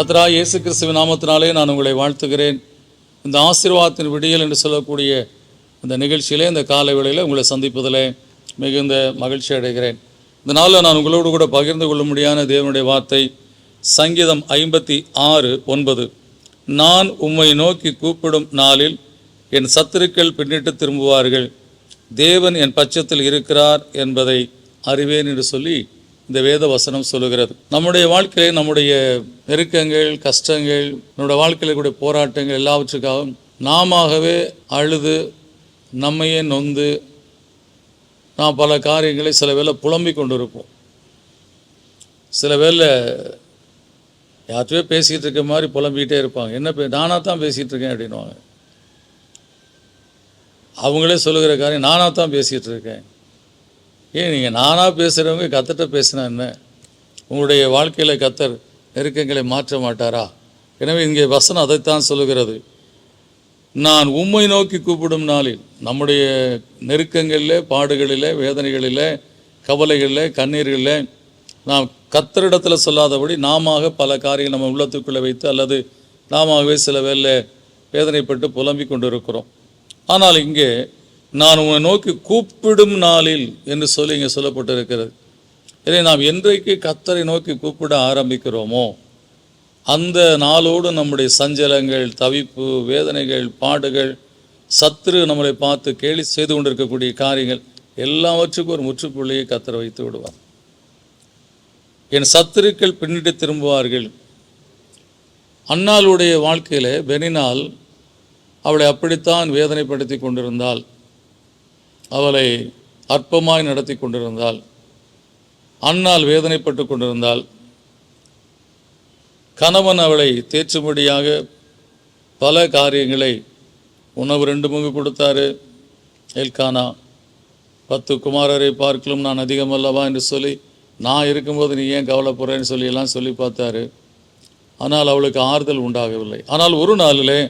கத்ரா இயேசு கிறிஸ்துவ நாமத்தினாலே நான் உங்களை வாழ்த்துகிறேன். இந்த ஆசீர்வாதத்தின் விடியல் என்று சொல்லக்கூடிய இந்த நிகழ்ச்சியிலே இந்த காலை வேளையில் உங்களை சந்திப்பதில் மிகுந்த மகிழ்ச்சி அடைகிறேன். இந்த நாளில் நான் உங்களோடு கூட பகிர்ந்து கொள்ள முடியாத தேவனுடைய வார்த்தை சங்கீதம் ஐம்பத்தி ஆறு ஒன்பது. நான் உம்மை நோக்கி கூப்பிடும் நாளில் என் சத்துருக்கள் பின்னிட்டு திரும்புவார்கள். தேவன் என் பட்சத்தில் இருக்கிறார் என்பதை அறிவேன் என்று சொல்லி இந்த வேத வசனம் சொல்லுகிறது. நம்முடைய வாழ்க்கையிலே நம்முடைய நெருக்கங்கள் கஷ்டங்கள் நம்முடைய வாழ்க்கையில் கூடிய போராட்டங்கள் எல்லாவற்றுக்காகவும் நாமவே அழுது நம்மையே நொந்து நாம் பல காரியங்களை சில வேலை புலம்பிக் கொண்டிருப்போம். சில வேலை யார்கிட்டயோ பேசிகிட்டு இருக்க மாதிரி புலம்பிக்கிட்டே இருப்பாங்க. என்ன பே நானாக தான் பேசிகிட்டு இருக்கேன் அப்படின்வாங்க அவங்களே சொல்லுகிற காரியம் நானாக தான் பேசிகிட்டு இருக்கேன். ஏன் நீங்கள் நானாக பேசுகிறவங்க கத்தட்ட பேசினா என்ன? உங்களுடைய வாழ்க்கையில் கத்தர் நெருக்கங்களை மாற்ற மாட்டாரா? எனவே இங்கே வசனம் அதைத்தான் சொல்லுகிறது. நான் உம்மை நோக்கி கூப்பிடும் நாளில் நம்முடைய நெருக்கங்களில் பாடுகளில் வேதனைகளில் கவலைகளில் கண்ணீர்களில் நாம் கத்தரிடத்தில் சொல்லாதபடி நாம பல காரியங்கள் நம்ம உள்ளத்துக்குள்ளே வைத்து அல்லது நாமவே சில வேலை வேதனைப்பட்டு புலம்பிக் கொண்டிருக்கிறோம். ஆனால் இங்கே நான் உன்னை நோக்கி கூப்பிடும் நாளில் என்று சொல்லி இங்கே சொல்லப்பட்டிருக்கிறது. இதை நாம் என்றைக்கு கத்தரை நோக்கி கூப்பிட ஆரம்பிக்கிறோமோ அந்த நாளோடு நம்முடைய சஞ்சலங்கள் தவிப்பு வேதனைகள் பாடுகள் சத்ரு நம்மளை பார்த்து கேலி செய்து கொண்டிருக்கக்கூடிய காரியங்கள் எல்லாவற்றுக்கும் ஒரு முற்றுப்புள்ளியை கத்தரை வைத்து விடுவார். என் சத்துருக்கள் பின்னிட்டு திரும்புவார்கள். அன்னாளுடைய வாழ்க்கையில் பெனினால் அவளை அப்படித்தான் வேதனைப்படுத்தி கொண்டிருந்தாள். அவளை அற்பமாய் நடத்தி கொண்டிருந்தாள் அன்னால் வேதனைப்பட்டு கொண்டிருந்தாள் கணவன் அவளை தேற்றும்படியாக பல காரியங்களை உணவு ரெண்டு முங்கு கொடுத்தாரு. எல்கானா பத்து குமாரரை பார்க்கலும் நான் அதிகம் அல்லவா என்று சொல்லி நான் இருக்கும்போது நீ ஏன் கவலைப்படுறேன்னு சொல்லி எல்லாம் சொல்லி பார்த்தாரு. ஆனால் அவளுக்கு ஆறுதல் உண்டாகவில்லை. ஆனால் ஒரு நாளிலே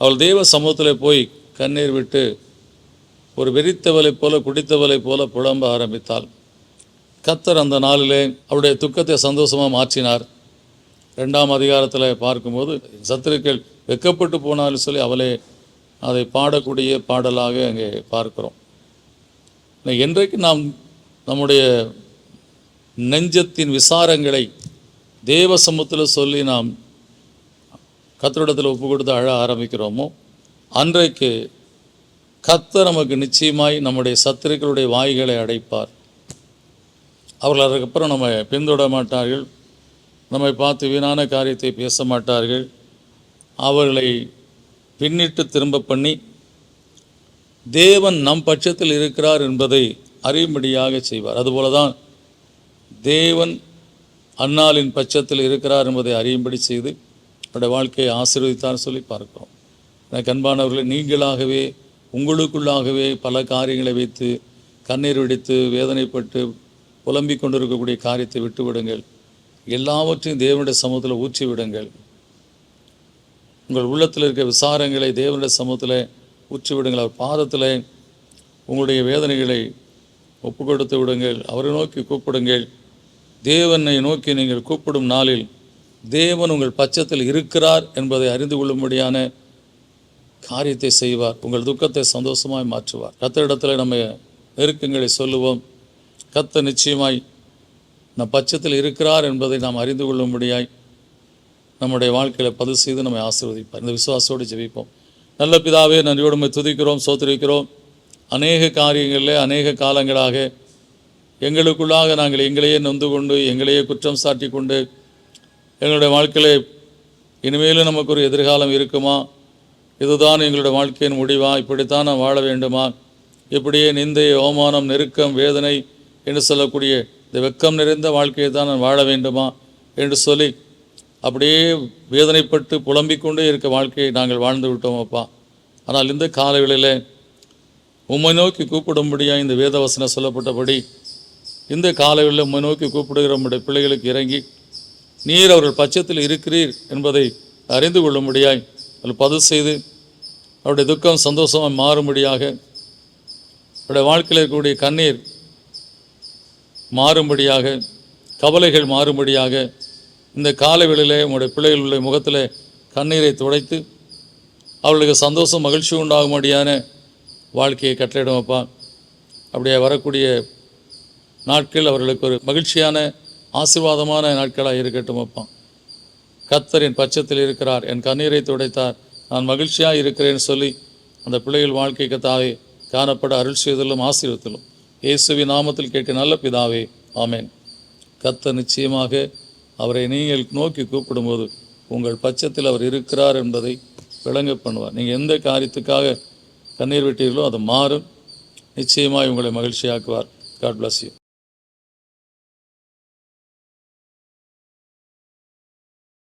அவள் தெய்வ சமூகத்தில் போய் கண்ணீர் விட்டு ஒரு வெறித்தவளைப் போல குடித்தவளைப் போல புலம்ப ஆரம்பித்தாள். கத்தர் அந்த நாளிலே அவருடைய துக்கத்தை சந்தோஷமாக மாற்றினார். ரெண்டாம் அதிகாரத்தில் பார்க்கும்போது சத்துருக்கள் வெக்கப்பட்டு போனாலும் சொல்லி அவளே அதை பாடக்கூடிய பாடலாக அங்கே பார்க்கிறோம். என்றைக்கு நாம் நம்முடைய நெஞ்சத்தின் விசாரங்களை தேவ சமூகத்தில் சொல்லி நாம் கத்திரிடத்தில் ஒப்பு கொடுத்து அழ ஆரம்பிக்கிறோமோ அன்றைக்கு கத்தர் நமக்கு நிச்சயமாய் நம்முடைய சத்துருக்களுடைய வாய்களை அடைப்பார். அவர்கள் அதுக்கப்புறம் நம்ம பின்தொட மாட்டார்கள். நம்மை பார்த்து வீணான காரியத்தை பேச மாட்டார்கள். அவர்களை பின்னிட்டு திரும்ப பண்ணி தேவன் நம் பட்சத்தில் இருக்கிறார் என்பதை அறியும்படியாக செய்வார். அதுபோல தான் தேவன் அன்னாலின் பட்சத்தில் இருக்கிறார் என்பதை அறியும்படி செய்து அவருடைய வாழ்க்கையை ஆசீர்வதித்தார் சொல்லி பார்க்கிறோம். எனக்கு அன்பானவர்களை நீங்களாகவே உங்களுக்குள்ளாகவே பல காரியங்களை வைத்து கண்ணீர் வெடித்து வேதனைப்பட்டு புலம்பிக் கொண்டிருக்கக்கூடிய காரியத்தை விட்டுவிடுங்கள். எல்லாவற்றையும் தேவனுடைய சமூகத்தில் ஊற்றி விடுங்கள். உங்கள் உள்ளத்தில் இருக்க விசாரங்களை தேவனுடைய சமூகத்தில் ஊற்றி விடுங்கள். அவர் பாதத்தில் உங்களுடைய வேதனைகளை ஒப்பு கொடுத்து விடுங்கள். அவரை நோக்கி கூப்பிடுங்கள். தேவனை நோக்கி நீங்கள் கூப்பிடும் நாளில் தேவன் உங்கள் பட்சத்தில் இருக்கிறார் என்பதை அறிந்து கொள்ளும்படியான காரியத்தை செய்வார் உங்கள் துக்கத்தை சந்தோஷமாய் மாற்றுவார். கத்தரிடத்தில் நம்ம நெருக்கங்களை சொல்லுவோம். கத்த நிச்சயமாய் நம் பட்சத்தில் இருக்கிறார் என்பதை நாம் அறிந்து கொள்ளும்படியாய் நம்முடைய வாழ்க்கையில் பதிவு செய்து நம்மை ஆசீர்வதிப்பார். இந்த விசுவாசோடு ஜெபிப்போம். நல்ல பிதாவே நன்றியோடு நம்மை துதிக்கிறோம் சோத்திருக்கிறோம். அநேக காரியங்களில் அநேக காலங்களாக எங்களுக்குள்ளாக நாங்கள் எங்களையே நொந்து கொண்டு எங்களையே குற்றம் சாட்டி கொண்டு எங்களுடைய வாழ்க்கையில் இனிமேலும் நமக்கு ஒரு எதிர்காலம் இருக்குமா? இதுதான் எங்களுடைய வாழ்க்கையின் முடிவா? இப்படித்தான் நாம் வாழ வேண்டுமா? இப்படியே நிந்தை அவமானம் நெருக்கம் வேதனை என்று சொல்லக்கூடிய இந்த வெக்கம் நிறைந்த வாழ்க்கையை தான் நான் வாழ வேண்டுமா? என்று சொல்லி அப்படியே வேதனைப்பட்டு புலம்பிக் கொண்டே இருக்க வாழ்க்கையை நாங்கள் வாழ்ந்து விட்டோம் அப்பா. ஆனால் இந்த காலங்களில் உம்மை நோக்கி கூப்பிடும்படியாக இந்த வேதவசனம் சொல்லப்பட்டபடி இந்த காலங்களில் உம்மை நோக்கி கூப்பிடுகிற நம்முடைய பிள்ளைகளுக்கு இறங்கி நீர் அவர்கள் பட்சத்தில் இருக்கிறீர் என்பதை அறிந்து கொள்ளும்படியாய் அதில் பதிவு செய்து அவருடைய துக்கம் சந்தோஷமாக மாறும்படியாக அவருடைய வாழ்க்கையில் இருக்கக்கூடிய கண்ணீர் மாறும்படியாக கவலைகள் மாறும்படியாக இந்த காலவெளியிலே உங்களுடைய பிள்ளைகளுடைய முகத்தில் கண்ணீரை துடைத்து அவர்களுக்கு சந்தோஷம் மகிழ்ச்சி உண்டாகும்படியான வாழ்க்கையை கட்டளையிடும் அப்படியே வரக்கூடிய நாட்கள் அவர்களுக்கு ஒரு மகிழ்ச்சியான ஆசீர்வாதமான நாட்களாக இருக்கட்டும் அப்பா. கத்தரின் பட்சத்தில் இருக்கிறார். என் கண்ணீரை துடைத்தார். நான் மகிழ்ச்சியாக இருக்கிறேன்னு சொல்லி அந்த பிள்ளைகள் வாழ்க்கைக்கு தாவே காணப்பட அருள் செய்தலும் ஆசீர்வத்திலும் இயேசுவி நாமத்தில் கேட்க நல்ல பிதாவே ஆமேன். கத்த நிச்சயமாக அவரை நீங்கள் நோக்கி கூப்பிடும்போது உங்கள் பட்சத்தில் அவர் இருக்கிறார் என்பதை விளங்க பண்ணுவார். நீங்கள் எந்த காரியத்துக்காக கண்ணீர் விட்டீர்களோ அது மாறும். நிச்சயமாக உங்களை மகிழ்ச்சியாக்குவார். God bless you